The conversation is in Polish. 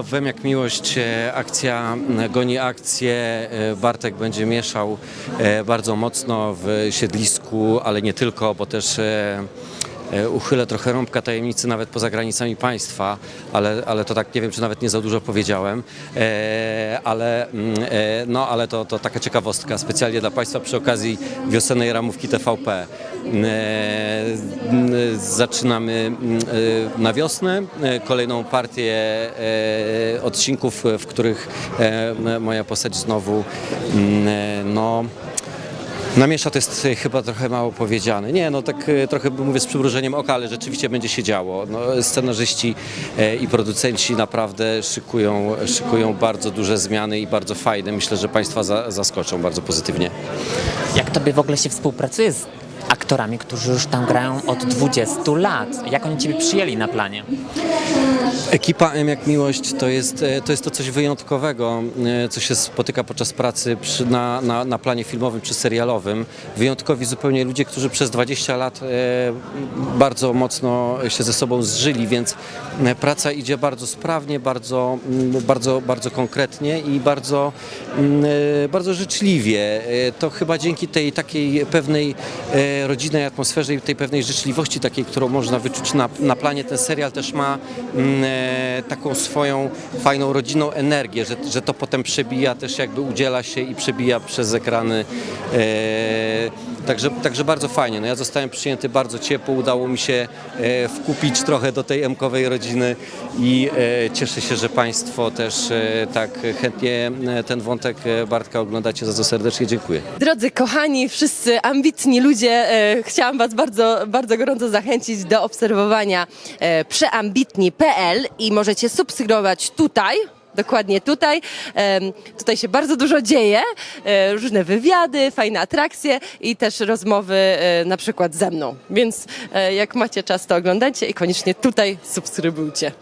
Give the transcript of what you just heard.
Wem jak miłość, e, akcja goni akcję. E, Bartek będzie mieszał e, bardzo mocno w siedlisku, ale nie tylko, bo też uchylę trochę rąbka tajemnicy nawet poza granicami państwa, ale, ale to tak nie wiem, czy nawet nie za dużo powiedziałem, e, ale, e, no, ale to, to taka ciekawostka specjalnie dla Państwa przy okazji wiosennej ramówki TVP. E, Zaczynamy m, e, na wiosnę e, kolejną partię e, odcinków, w których moja postać znowu m, e, no, Namiesza to jest chyba trochę mało powiedziane. Nie, no tak trochę mówię z przymrużeniem oka, ale rzeczywiście będzie się działo. No, scenarzyści i producenci naprawdę szykują, szykują bardzo duże zmiany i bardzo fajne. Myślę, że Państwa za, zaskoczą bardzo pozytywnie. Jak tobie w ogóle się współpracuje z aktorami, którzy już tam grają od 20 lat? Jak oni ciebie przyjęli na planie? Ekipa M jak miłość to jest, e, to jest to coś wyjątkowego, e, co się spotyka podczas pracy przy, na, na, na planie filmowym czy serialowym. Wyjątkowi zupełnie ludzie, którzy przez 20 lat e, bardzo mocno się ze sobą zżyli, więc praca idzie bardzo sprawnie, bardzo, bardzo, bardzo konkretnie i bardzo, bardzo życzliwie. To chyba dzięki tej takiej pewnej rodzinnej atmosferze i tej pewnej życzliwości takiej, którą można wyczuć na, na planie, ten serial też ma mm, e, taką swoją fajną rodzinną energię, że, że to potem przebija też jakby udziela się i przebija przez ekrany. E, Także, także bardzo fajnie. No ja zostałem przyjęty bardzo ciepło, udało mi się e, wkupić trochę do tej emkowej rodziny i cieszę się, że Państwo też tak chętnie ten wątek Bartka oglądacie. Za to serdecznie dziękuję. Drodzy kochani, wszyscy ambitni ludzie, e, chciałam Was bardzo, bardzo gorąco zachęcić do obserwowania e, przeambitni.pl i możecie subskrybować tutaj. Dokładnie tutaj. Em, Tutaj się bardzo dużo dzieje, e, różne wywiady, fajne atrakcje i też rozmowy e, na przykład ze mną. Więc e, jak macie czas, to oglądajcie i koniecznie tutaj subskrybujcie.